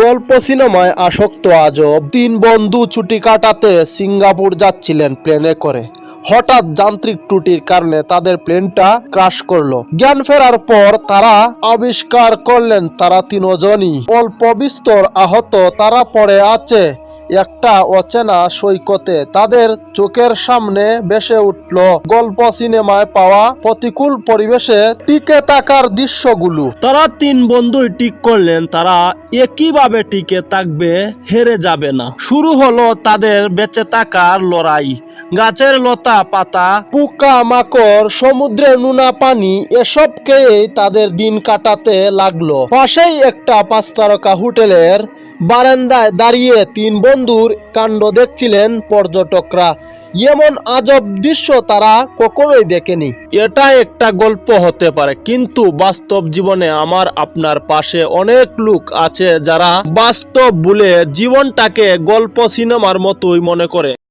গল্প সিনেমায় আসক্ত আজব তিন বন্ধু ছুটি কাটাতে সিঙ্গাপুর যাচ্ছিলেন প্লেনে করে। হঠাৎ যান্ত্রিক ত্রুটির কারণে তাদের প্লেনটা ক্রাশ করল। জ্ঞান ফেরার পর তারা আবিষ্কার করলেন তারা তিনজনই। অল্প বিস্তর আহত তারা পড়ে আছে। একটা অচেনা সৈকতে তাদের চোখের সামনে ভেসে উঠল গল্প সিনেমায় পাওয়া প্রতিকূল পরিবেশে টিকে থাকার দৃশ্যগুলো। তারা তিন বন্ধুই ঠিক করলেন, তারা একইভাবে টিকে থাকবে, হেরে যাবে না। শুরু হলো তাদের বেঁচে থাকার লড়াই। গাছের লতা, পাতা, পোকা, মাকড় সমুদ্রের নোনা পানি এসব খেয়েই তাদের দিন কাটাতে লাগল। পাশেই একটা পাঁচ তারকা হোটেলের বারান্দায় দাঁড়িয়ে তিন বন্ধুর কাণ্ড দেখছিলেন পর্যটকরা। এমন আজব দৃশ্য তারা কখনোই দেখেনি। এটা একটা গল্প হতে পারে, কিন্তু বাস্তব জীবনে আমার আপনার পাশে অনেক লোক আছে যারা বাস্তব বলে জীবনটাকে গল্প সিনেমার মতোই মনে করে।